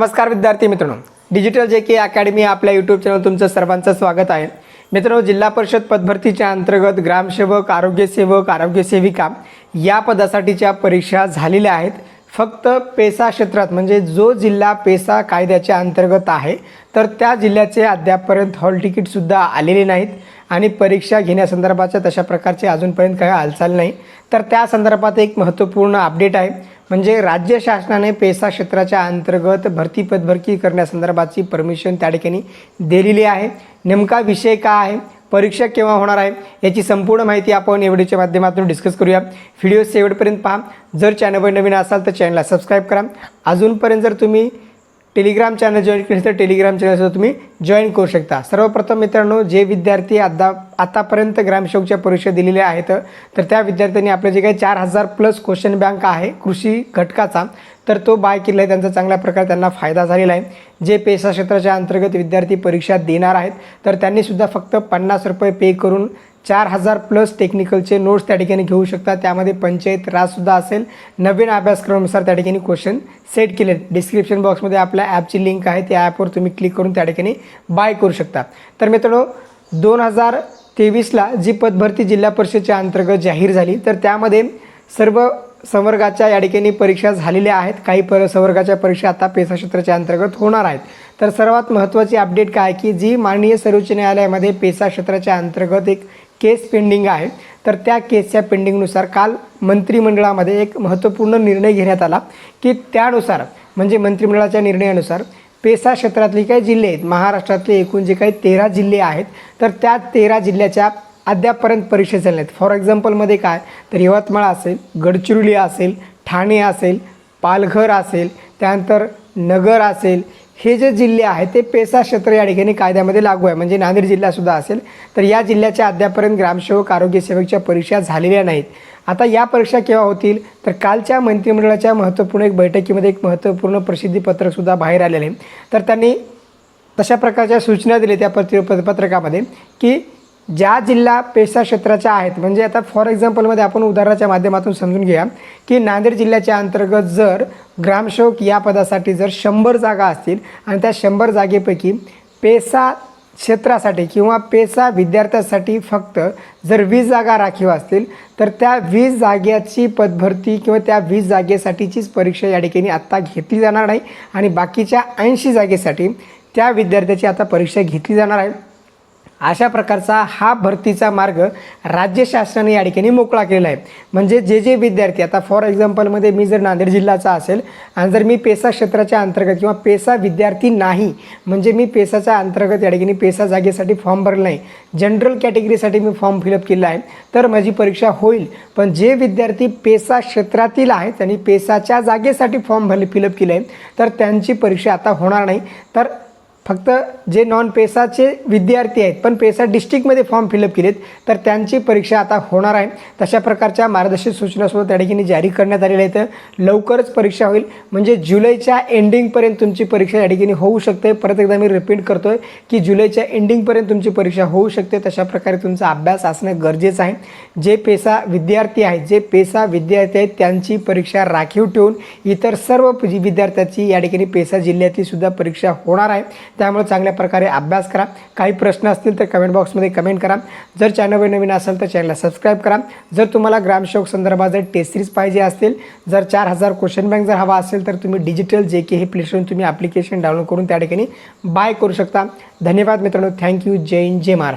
नमस्कार विद्यार्थी मित्रांनो. डिजिटल जे के अकॅडमी आपल्या यूट्यूब चॅनल तुमचं सर्वांचं स्वागत आहे. मित्रांनो जिल्हा परिषद पदभरतीच्या अंतर्गत ग्रामसेवक आरोग्यसेवक आरोग्यसेविका या पदासाठीच्या परीक्षा झालेल्या आहेत. फक्त पेसा क्षेत्रात म्हणजे जो जिल्हा पेसा कायद्याच्या अंतर्गत आहे तर त्या जिल्ह्याचे अद्यापपर्यंत हॉल तिकीटसुद्धा आलेले नाहीत. आणि परीक्षा घेण्यासंदर्भाच्या तशा प्रकारचे अजूनपर्यंत काही हालचाल नाही. तर त्या संदर्भात एक महत्त्वपूर्ण अपडेट आहे. म्हणजे राज्य शासनाने पेसा क्षेत्राच्या अंतर्गत भरती पदभरती करण्यासंदर्भाची परमिशन त्या ठिकाणी दिलेली आहे. नेमका विषय काय आहे? परीक्षा केव्हा होणार आहे? याची संपूर्ण माहिती आपण या व्हिडिओच्या माध्यमातून डिस्कस करूया. व्हिडिओ शेवटपर्यंत पहा. जर चॅनलवर नवीन असाल तर चॅनलला सबस्क्राईब करा. अजूनपर्यंत जर तुम्ही टेलिग्राम चॅनल जॉईन केलं तर टेलिग्राम चॅनलसुद्धा तुम्ही जॉईन करू शकता. सर्वप्रथम मित्रांनो जे विद्यार्थी आता आतापर्यंत ग्रामसेवकच्या परीक्षा दिलेल्या आहेत तर त्या विद्यार्थ्यांनी आपले जे काही चार हजार प्लस क्वेश्चन बँक आहे कृषी घटकाचा तर तो बाय केला आहे. त्यांचा चांगल्या प्रकारे त्यांना फायदा झालेला आहे. जे पेसा क्षेत्राच्या अंतर्गत विद्यार्थी परीक्षा देणार आहेत तर त्यांनीसुद्धा फक्त पन्नास रुपये पे करून चार हजार प्लस टेक्निकलचे नोट्स त्या ठिकाणी घेऊ शकता. त्यामध्ये पंचायत राजसुद्धा असेल. नवीन अभ्यासक्रमानुसार त्या ठिकाणी क्वेश्चन सेट केले डिस्क्रिप्शन बॉक्समध्ये आपल्या ॲपची लिंक आहे. त्या ॲपवर तुम्ही क्लिक करून त्या ठिकाणी बाय करू शकता. तर मित्रांनो दोन हजार तेवीसला जी पदभरती जिल्हा परिषदेच्या अंतर्गत जाहीर झाली तर त्यामध्ये सर्व संवर्गाच्या या ठिकाणी परीक्षा झालेल्या आहेत. काही पर संवर्गाच्या परीक्षा आता पेसा क्षेत्राच्या अंतर्गत होणार आहेत. तर सर्वात महत्त्वाची अपडेट काय की जी माननीय सर्वोच्च न्यायालयामध्ये पेसा क्षेत्राच्या अंतर्गत एक केस पेंडिंग आहे. तर त्या केसच्या पेंडिंगनुसार काल मंत्रिमंडळामध्ये एक महत्त्वपूर्ण निर्णय घेण्यात आला की त्यानुसार म्हणजे मंत्रिमंडळाच्या निर्णयानुसार पेसा क्षेत्रातले काही जिल्हे आहेत महाराष्ट्रातले एकूण जे काही तेरा जिल्हे आहेत तर त्या तेरा जिल्ह्याच्या अद्यापपर्यंत परीक्षा झाल्या आहेत फॉर एक्झाम्पलमध्ये काय? तर यवतमाळ असेल गडचिरोली असेल ठाणे असेल पालघर असेल त्यानंतर नगर असेल हे जे जिल्हे आहेत ते पेसा क्षेत्र या ठिकाणी कायद्यामध्ये लागू आहे. म्हणजे नांदेड जिल्हासुद्धा असेल. तर या जिल्ह्याच्या अद्यापर्यंत ग्रामसेवक आरोग्यसेवकच्या परीक्षा झालेल्या नाहीत. आता या परीक्षा केव्हा होतील? तर कालच्या मंत्रिमंडळाच्या महत्त्वपूर्ण एक बैठकीमध्ये एक महत्त्वपूर्ण प्रसिद्धीपत्रकसुद्धा बाहेर आलेलं आहे. तर त्यांनी तशा प्रकारच्या सूचना दिल्या त्या पत्र पत्रकामध्ये की ज्या जिल्हा पेसा क्षेत्राच्या आहेत म्हणजे आता फॉर एक्झाम्पलमध्ये आपण उदाहरणाच्या माध्यमातून समजून घ्या की नांदेड जिल्ह्याच्या अंतर्गत जर ग्रामसेवक या पदासाठी जर शंभर जागा असतील आणि त्या शंभर जागेपैकी पेसा क्षेत्रासाठी किंवा पेसा विद्यार्थ्यासाठी फक्त जर वीस जागा राखीव असतील तर त्या वीस जागेची पदभरती किंवा त्या वीस जागेसाठीचीच परीक्षा या ठिकाणी आत्ता घेतली जाणार नाही. आणि बाकीच्या ऐंशी जागेसाठी त्या विद्यार्थ्याची आता परीक्षा घेतली जाणार आहे. अशा प्रकारचा हा भरतीचा मार्ग राज्य शासनाने या ठिकाणी मोकळा केलेला आहे. म्हणजे जे जे विद्यार्थी आता फॉर एक्झाम्पलमध्ये मी जर नांदेड जिल्ह्याचा असेल आणि जर मी पेसा क्षेत्राच्या अंतर्गत किंवा पेसा विद्यार्थी नाही म्हणजे मी पेसाच्या अंतर्गत या ठिकाणी पेसा जागेसाठी फॉर्म भरला नाही. जनरल कॅटेगरीसाठी मी फॉर्म फिलअप केला आहे. तर माझी परीक्षा होईल. पण जे विद्यार्थी पेसा क्षेत्रातील आहेत त्यांनी पेसाच्या जागेसाठी फॉर्म भरले फिलअप केलं आहे तर त्यांची परीक्षा आता होणार नाही. तर फक्त जे नॉन पेसाचे विद्यार्थी आहेत पण पेसा डिस्ट्रिक्टमध्ये फॉर्म फिलअप केलेत तर त्यांची परीक्षा आता होणार आहे. तशा प्रकारच्या मार्गदर्शक सूचनासुद्धा त्या ठिकाणी जारी करण्यात आलेल्या आहेत लवकरच परीक्षा होईल. म्हणजे जुलैच्या एंडिंगपर्यंत तुमची परीक्षा या ठिकाणी होऊ शकते. परत एकदा मी रिपीट करतोय की जुलैच्या एंडिंगपर्यंत तुमची परीक्षा होऊ शकते. तशा प्रकारे तुमचा अभ्यास असणं गरजेचं आहे. जे पेसा विद्यार्थी आहेत जे पेसा विद्यार्थी आहेत त्यांची परीक्षा राखीव ठेवून इतर सर्व जी विद्यार्थ्याची या ठिकाणी पेसा जिल्ह्यातली सुद्धा परीक्षा होणार आहे. त्यामुळे चांगल्या प्रकारे अभ्यास करा. काही प्रश्न असतील तर कमेंट बॉक्समध्ये कमेंट करा. जर चॅनलवर नवीन असेल तर चॅनलला सबस्क्राईब करा. जर तुम्हाला ग्रामसेवक संदर्भात जर टेस्ट सिरीज पाहिजे असतील जर चार हजार क्वेश्चन बँक जर हवा असेल तर तुम्ही डिजिटल जे के हे प्लेस्टोर तुम्ही ॲप्लिकेशन डाउनलोड करून त्या ठिकाणी बाय करू शकता. धन्यवाद मित्रांनो. थँक्यू जय हिंद जय महाराष्ट्र.